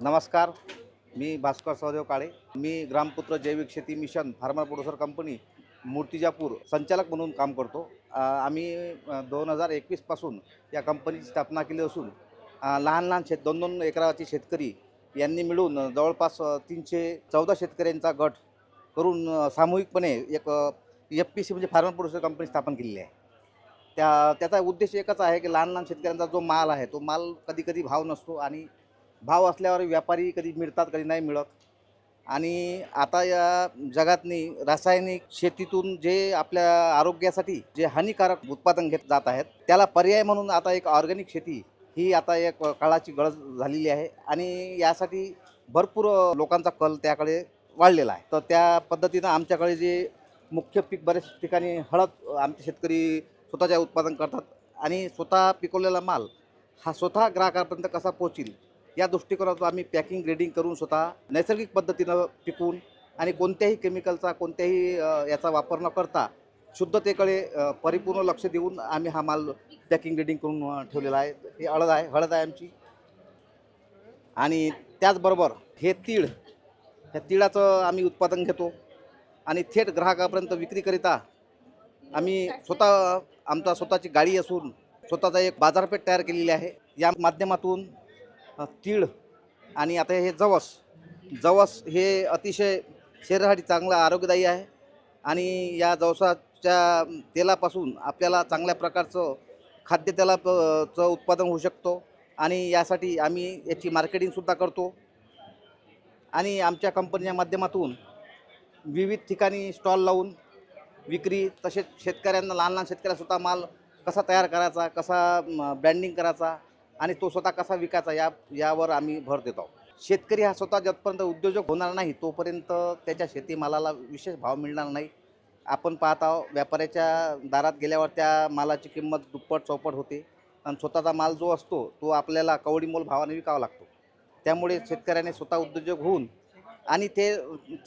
नमस्कार मी भास्कर सहदेव काळे. मी Gramputra Jaivik Sheti mission farmer producer company Murtijapur संचालक म्हणून काम करतो. आम्ही दोन हजार एकवीसपासून या कंपनीची स्थापना केली असून लहान लहान शेत दोन दोन एकराचे शेतकरी यांनी मिळून जवळपास तीनशे चौदा शेतकऱ्यांचा गट करून सामूहिकपणे एक एफ पी सी म्हणजे फार्मर प्रोड्युसर कंपनी स्थापन केलेली आहे. त्या त्याचा उद्देश एकच आहे की लहान लहान शेतकऱ्यांचा जो माल आहे तो माल कधी कधी भाव नसतो आणि भाव असल्यावर व्यापारी कधी मिळतात कधी नाही मिळत. आणि आता या जगातनी रासायनिक शेतीतून जे आपल्या आरोग्यासाठी जे हानिकारक उत्पादन घेत जात आहेत त्याला पर्याय म्हणून आता एक ऑर्गॅनिक शेती ही आता एक काळाची गरज झालेली आहे. आणि यासाठी भरपूर लोकांचा कल त्याकडे वाढलेला आहे. तर त्या पद्धतीनं आमच्याकडे जे मुख्य पीक बऱ्याच ठिकाणी हळद आमचे शेतकरी स्वतःच्या उत्पादन करतात. आणि स्वतः पिकवलेला माल हा स्वतः ग्राहकापर्यंत कसा पोहोचेल या दृष्टिकोनातून आम्ही पॅकिंग ग्रेडिंग करून स्वतः नैसर्गिक पद्धतीनं पिकवून आणि कोणत्याही केमिकलचा कोणत्याही याचा वापर न करता शुद्धतेकडे परिपूर्ण लक्ष देऊन आम्ही हा माल पॅकिंग ग्रेडिंग करून ठेवलेला आहे. हे हळद आहे हळद आहे आमची. आणि त्याचबरोबर हे तीळ ह्या तिळाचं आम्ही उत्पादन घेतो आणि थेट ग्राहकापर्यंत विक्रीकरिता आम्ही स्वतः आमचा स्वतःची गाडी असून स्वतःचा एक बाजारपेठ तयार केलेली आहे. या माध्यमातून तीळ आणि आता हे जवस. जवस हे अतिशय शरीरासाठी चांगलं आरोग्यदायी आहे आणि या जवसाच्या तेलापासून आपल्याला चांगल्या प्रकारचं खाद्यतेला चं उत्पादन होऊ शकतो आणि यासाठी आम्ही याची मार्केटिंगसुद्धा करतो. आणि आमच्या कंपनीच्या माध्यमातून विविध ठिकाणी स्टॉल लावून विक्री तसेच शेतकऱ्यांना लहान लहान शेतकऱ्या माल कसा तयार करायचा कसा ब्रँडिंग करायचा आणि तो स्वतः कसा विकायचा या यावर आम्ही भर देतो शेतकरी हा स्वतः जोपर्यंत उद्योजक होणार नाही तोपर्यंत त्याच्या शेतीमालाला विशेष भाव मिळणार नाही. आपण पाहत आहोत व्यापाऱ्याच्या दारात गेल्यावर त्या मालाची किंमत दुप्पट चौपट होते. आणि स्वतःचा माल जो असतो तो आपल्याला कवडीमोल भावाने विकावा लागतो. त्यामुळे शेतकऱ्याने स्वतः उद्योजक होऊन आणि ते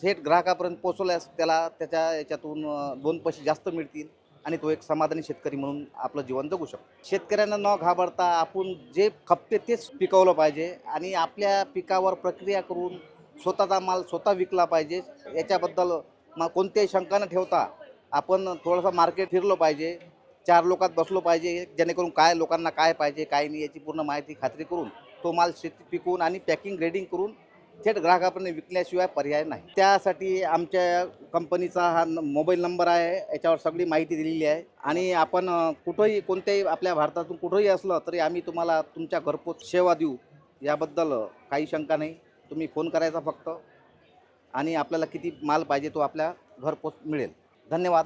थेट ग्राहकापर्यंत पोचवल्यास त्याला त्याच्या याच्यातून दोन पैसे जास्त मिळतील. आणि तो एक समाधानी शेतकरी म्हणून आपलं जीवन जगू शकतो. शेतकऱ्यांना न घाबरता आपण जे खपते तेच पिकवलं पाहिजे आणि आपल्या पिकावर प्रक्रिया करून स्वतःचा माल स्वतः विकला पाहिजे. याच्याबद्दल मग कोणत्याही शंका न ठेवता आपण थोडंसं मार्केट फिरलो पाहिजे. चार लोकात बसलो पाहिजे जेणेकरून काय लोकांना काय पाहिजे काय नाही याची पूर्ण माहिती खात्री करून तो माल शेती पिकवून आणि पॅकिंग ग्रेडिंग करून थेट ग्राहकापर्यंत विकल्याशिवाय पर्याय नाही. त्यासाठी आमच्या कंपनीचा हा न- मोबाईल नंबर आहे याच्यावर सगळी माहिती दिलेली आहे. आणि आपण कुठंही कोणत्याही आपल्या भारतातून कुठंही असलं तरी आम्ही तुम्हाला तुमच्या घरपोच सेवा देऊ. याबद्दल काही शंका नाही. तुम्ही फोन करायचा फक्त. आणि आपल्याला किती माल पाहिजे तो आपल्या घरपोच मिळेल. धन्यवाद.